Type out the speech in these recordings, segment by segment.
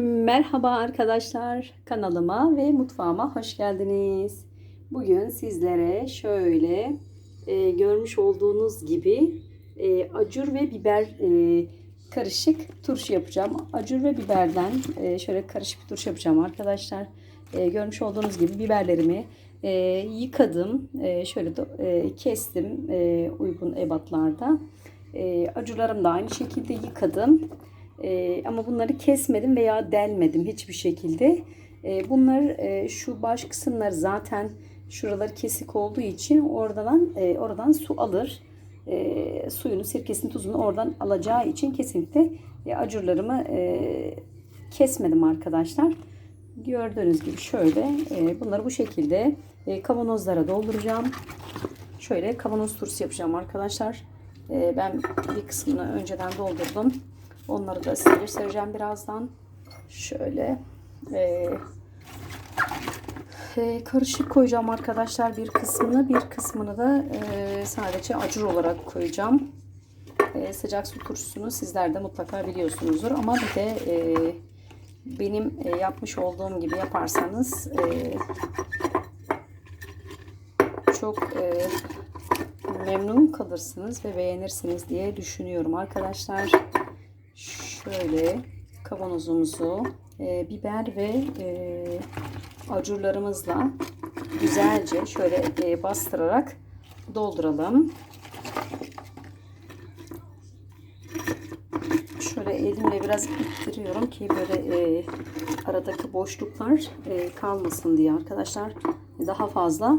Merhaba arkadaşlar kanalıma ve mutfağıma hoş geldiniz. Bugün sizlere şöyle e, görmüş olduğunuz gibi e, acur ve biber e, karışık turşu yapacağım. Acur ve biberden e, şöyle karışık bir turşu yapacağım arkadaşlar. E, görmüş olduğunuz gibi biberlerimi e, yıkadım. E, şöyle de, e, kestim e, uygun ebatlarda. E, acurlarımı da aynı şekilde yıkadım. Ee, ama bunları kesmedim veya delmedim hiçbir şekilde. Ee, bunlar e, şu baş kısımlar zaten şuralar kesik olduğu için oradan e, oradan su alır. E, suyunu, sirkesini, tuzunu oradan alacağı için kesinlikle e, acurlarımı e, kesmedim arkadaşlar. Gördüğünüz gibi şöyle e, bunları bu şekilde e, kavanozlara dolduracağım. Şöyle kavanoz turşusu yapacağım arkadaşlar. E, ben bir kısmını önceden doldurdum. Onları da size göstereceğim birazdan. Şöyle e, e, karışık koyacağım arkadaşlar bir kısmını. Bir kısmını da e, sadece acur olarak koyacağım. E, sıcak su turşusunu sizler de mutlaka biliyorsunuzdur. Ama bir de e, benim e, yapmış olduğum gibi yaparsanız e, çok e, memnun kalırsınız ve beğenirsiniz diye düşünüyorum arkadaşlar şöyle kavanozumuzu e, biber ve e, acurlarımızla güzelce şöyle e, bastırarak dolduralım. Şöyle elimle biraz ittiriyorum ki böyle e, aradaki boşluklar e, kalmasın diye arkadaşlar. Daha fazla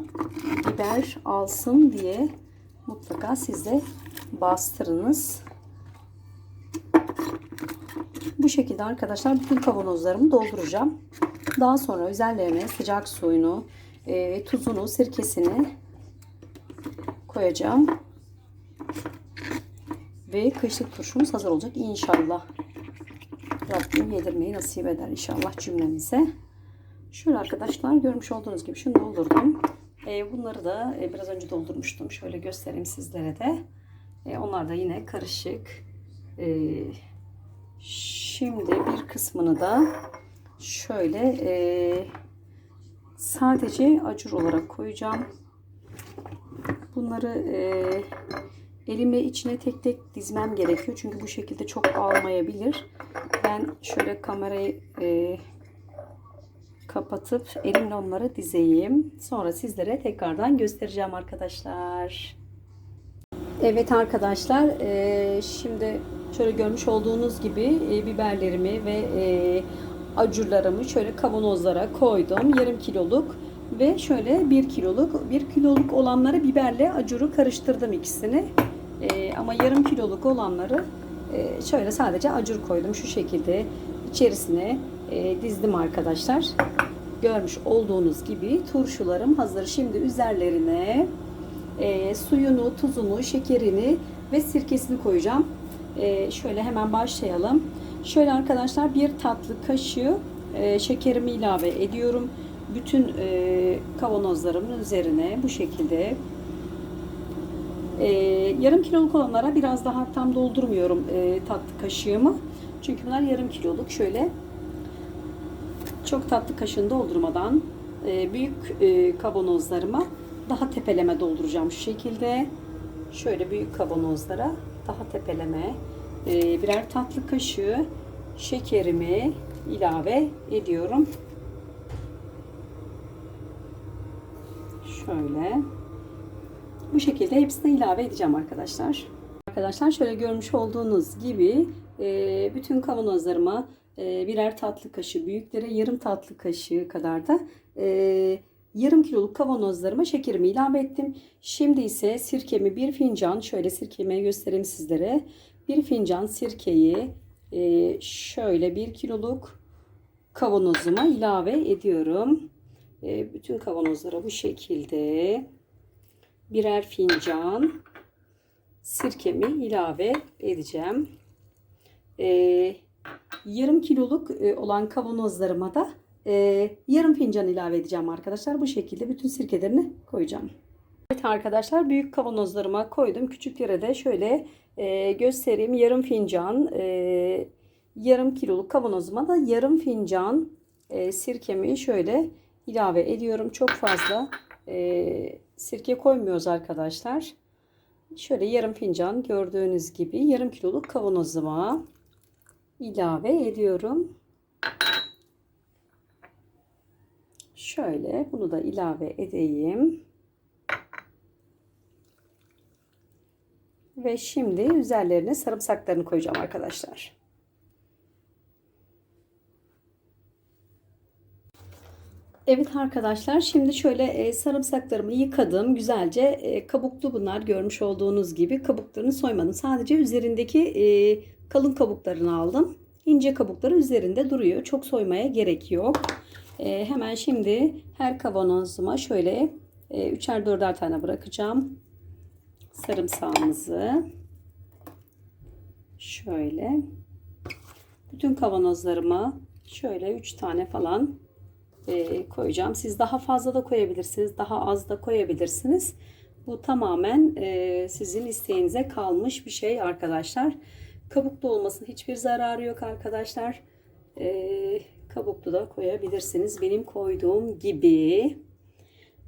biber alsın diye mutlaka siz de bastırınız. Bu şekilde arkadaşlar bütün kavanozlarımı dolduracağım. Daha sonra üzerlerine sıcak suyunu ve tuzunu, sirkesini koyacağım. Ve kışlık turşumuz hazır olacak inşallah. Rabbim yedirmeyi nasip eder inşallah cümlemize. Şöyle arkadaşlar görmüş olduğunuz gibi şunu doldurdum. Bunları da biraz önce doldurmuştum. Şöyle göstereyim sizlere de. Onlar da yine karışık. Şimdi bir kısmını da şöyle e, sadece acur olarak koyacağım. Bunları e, elimle içine tek tek dizmem gerekiyor. Çünkü bu şekilde çok almayabilir. Ben şöyle kamerayı e, kapatıp elimle onları dizeyim. Sonra sizlere tekrardan göstereceğim arkadaşlar. Evet arkadaşlar e, şimdi şöyle görmüş olduğunuz gibi e, biberlerimi ve e, acurlarımı şöyle kavanozlara koydum. Yarım kiloluk ve şöyle bir kiloluk. Bir kiloluk olanları biberle acuru karıştırdım ikisini. ama yarım kiloluk olanları şöyle sadece acur koydum şu şekilde içerisine dizdim arkadaşlar. Görmüş olduğunuz gibi turşularım hazır. Şimdi üzerlerine e, suyunu, tuzunu, şekerini ve sirkesini koyacağım. E, şöyle hemen başlayalım. Şöyle arkadaşlar bir tatlı kaşığı e, şekerimi ilave ediyorum. Bütün e, kavanozlarımın üzerine bu şekilde e, yarım kiloluk olanlara biraz daha tam doldurmuyorum tatlı kaşığımı. Çünkü bunlar yarım kiloluk. Şöyle çok tatlı kaşığını doldurmadan büyük kavanozlarıma daha tepeleme dolduracağım şu şekilde. Şöyle büyük kavanozlara daha tepeleme e, birer tatlı kaşığı şekerimi ilave ediyorum. Şöyle. Bu şekilde hepsini ilave edeceğim arkadaşlar. Arkadaşlar şöyle görmüş olduğunuz gibi e, bütün kavanozlarıma e, birer tatlı kaşığı büyüklere yarım tatlı kaşığı kadar da yarım kiloluk kavanozlarıma şekerimi ilave ettim. Şimdi ise sirkemi bir fincan şöyle sirkemi göstereyim sizlere. Bir fincan sirkeyi e, şöyle bir kiloluk kavanozuma ilave ediyorum. E, bütün kavanozlara bu şekilde birer fincan sirkemi ilave edeceğim. E, yarım kiloluk olan kavanozlarıma da e, yarım fincan ilave edeceğim arkadaşlar. Bu şekilde bütün sirkelerini koyacağım. Evet arkadaşlar büyük kavanozlarıma koydum. Küçüklere de şöyle e, göstereyim. Yarım fincan e, yarım kiloluk kavanozuma da yarım fincan e, sirkemi şöyle ilave ediyorum. Çok fazla e, sirke koymuyoruz arkadaşlar. Şöyle yarım fincan gördüğünüz gibi yarım kiloluk kavanozuma ilave ediyorum. Şöyle bunu da ilave edeyim. Ve şimdi üzerlerine sarımsaklarını koyacağım arkadaşlar. Evet arkadaşlar şimdi şöyle e, sarımsaklarımı yıkadım. Güzelce e, kabuklu bunlar görmüş olduğunuz gibi. Kabuklarını soymadım. Sadece üzerindeki e, kalın kabuklarını aldım. İnce kabukları üzerinde duruyor. Çok soymaya gerek yok. E, hemen şimdi her kavanozuma şöyle e, üçer dörder tane bırakacağım. Sarımsağımızı şöyle bütün kavanozlarıma şöyle 3 tane falan e, koyacağım. Siz daha fazla da koyabilirsiniz. Daha az da koyabilirsiniz. Bu tamamen e, sizin isteğinize kalmış bir şey arkadaşlar. Kabuklu olmasının hiçbir zararı yok arkadaşlar. E, kabuklu da koyabilirsiniz. Benim koyduğum gibi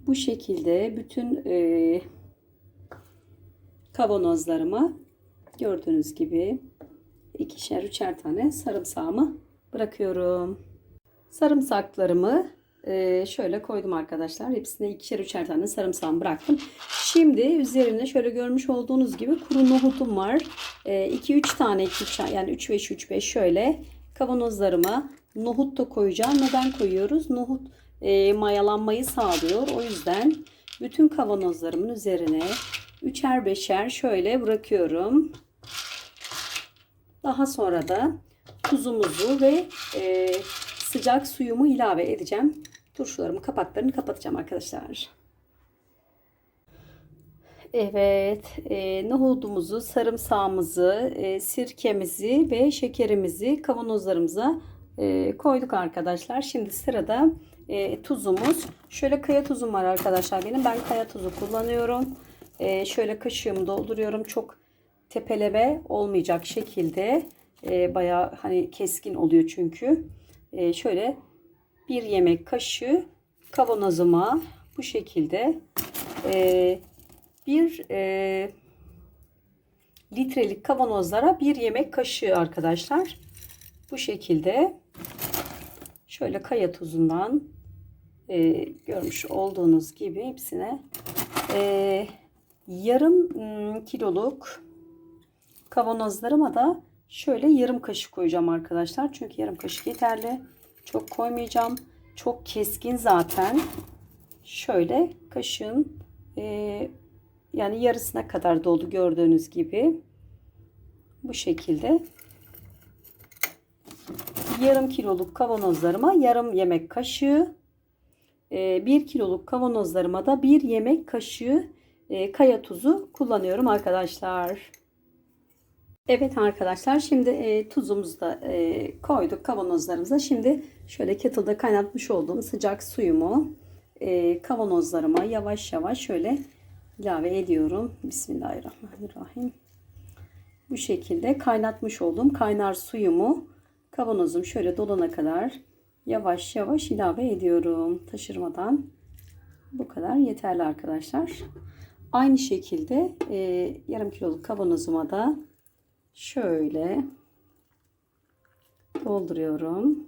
bu şekilde bütün e, kavanozlarıma gördüğünüz gibi ikişer üçer tane sarımsağımı bırakıyorum. Sarımsaklarımı e, şöyle koydum arkadaşlar. Hepsine ikişer üçer tane sarımsağımı bıraktım. Şimdi üzerine şöyle görmüş olduğunuz gibi kuru nohutum var. 2-3 tane 2 yani 3-5-3-5 şöyle kavanozlarıma nohut da koyacağım. Neden koyuyoruz? Nohut e, mayalanmayı sağlıyor. O yüzden bütün kavanozlarımın üzerine üçer beşer şöyle bırakıyorum. Daha sonra da tuzumuzu ve e, sıcak suyumu ilave edeceğim. Turşularımı kapaklarını kapatacağım arkadaşlar. Evet, e, nohudumuzu, sarımsağımızı, e, sirkemizi ve şekerimizi kavanozlarımıza e, koyduk arkadaşlar. Şimdi sırada e, tuzumuz. Şöyle kaya tuzum var arkadaşlar benim. Ben kaya tuzu kullanıyorum. E, şöyle kaşığımı dolduruyorum. Çok tepeleme olmayacak şekilde. E, Baya hani keskin oluyor çünkü. E, şöyle bir yemek kaşığı kavanozuma bu şekilde e, bir e, litrelik kavanozlara bir yemek kaşığı arkadaşlar. Bu şekilde şöyle kaya tuzundan e, görmüş olduğunuz gibi hepsine e, yarım mm, kiloluk kavanozlarıma da şöyle yarım kaşık koyacağım arkadaşlar. Çünkü yarım kaşık yeterli. Çok koymayacağım. Çok keskin zaten. Şöyle kaşığın e, yani yarısına kadar doldu gördüğünüz gibi. Bu şekilde yarım kiloluk kavanozlarıma yarım yemek kaşığı, e, bir kiloluk kavanozlarıma da bir yemek kaşığı e, kaya tuzu kullanıyorum arkadaşlar. Evet arkadaşlar şimdi e, tuzumuzu da e, koyduk kavanozlarımıza. Şimdi şöyle kettle'da kaynatmış olduğum sıcak suyumu e, kavanozlarıma yavaş yavaş şöyle ilave ediyorum. Bismillahirrahmanirrahim. Bu şekilde kaynatmış olduğum kaynar suyumu kavanozum şöyle dolana kadar yavaş yavaş ilave ediyorum. Taşırmadan. Bu kadar yeterli arkadaşlar. Aynı şekilde e, yarım kiloluk kavanozuma da şöyle dolduruyorum.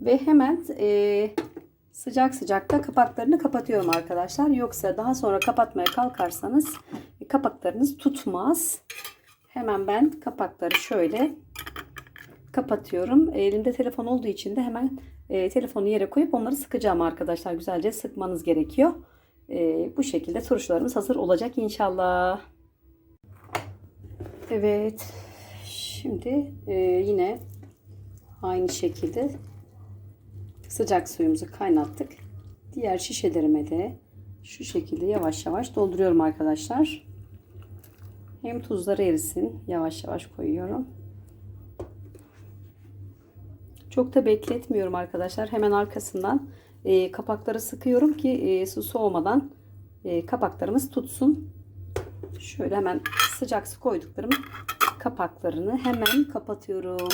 Ve hemen e, sıcak sıcak da kapaklarını kapatıyorum arkadaşlar. Yoksa daha sonra kapatmaya kalkarsanız kapaklarınız tutmaz. Hemen ben kapakları şöyle kapatıyorum. Elimde telefon olduğu için de hemen e, telefonu yere koyup onları sıkacağım arkadaşlar. Güzelce sıkmanız gerekiyor. E, bu şekilde turşularımız hazır olacak inşallah. Evet. Şimdi e, yine aynı şekilde sıcak suyumuzu kaynattık. Diğer şişelerime de şu şekilde yavaş yavaş dolduruyorum arkadaşlar. Hem tuzları erisin. Yavaş yavaş koyuyorum. Çok da bekletmiyorum arkadaşlar. Hemen arkasından e, kapakları sıkıyorum ki e, su soğumadan e, kapaklarımız tutsun. Şöyle hemen sıcak su koyduklarımı kapaklarını hemen kapatıyorum.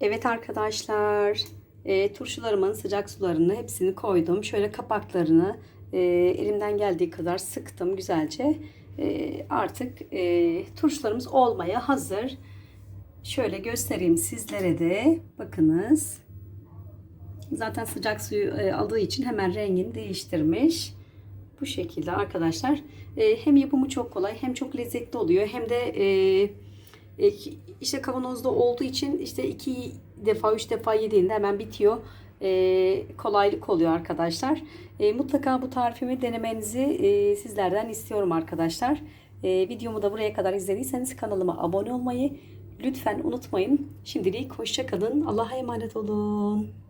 Evet arkadaşlar, e, turşularımın sıcak sularını hepsini koydum. Şöyle kapaklarını e, elimden geldiği kadar sıktım güzelce. E, artık e, turşularımız olmaya hazır. Şöyle göstereyim sizlere de. Bakınız. Zaten sıcak suyu e, aldığı için hemen rengini değiştirmiş. Bu şekilde arkadaşlar. E, hem yapımı çok kolay hem çok lezzetli oluyor. Hem de e, e, işte kavanozda olduğu için işte iki defa üç defa yediğinde hemen bitiyor. E, kolaylık oluyor arkadaşlar. E, mutlaka bu tarifimi denemenizi e, sizlerden istiyorum arkadaşlar. E, videomu da buraya kadar izlediyseniz kanalıma abone olmayı lütfen unutmayın. Şimdilik hoşça kalın. Allah'a emanet olun.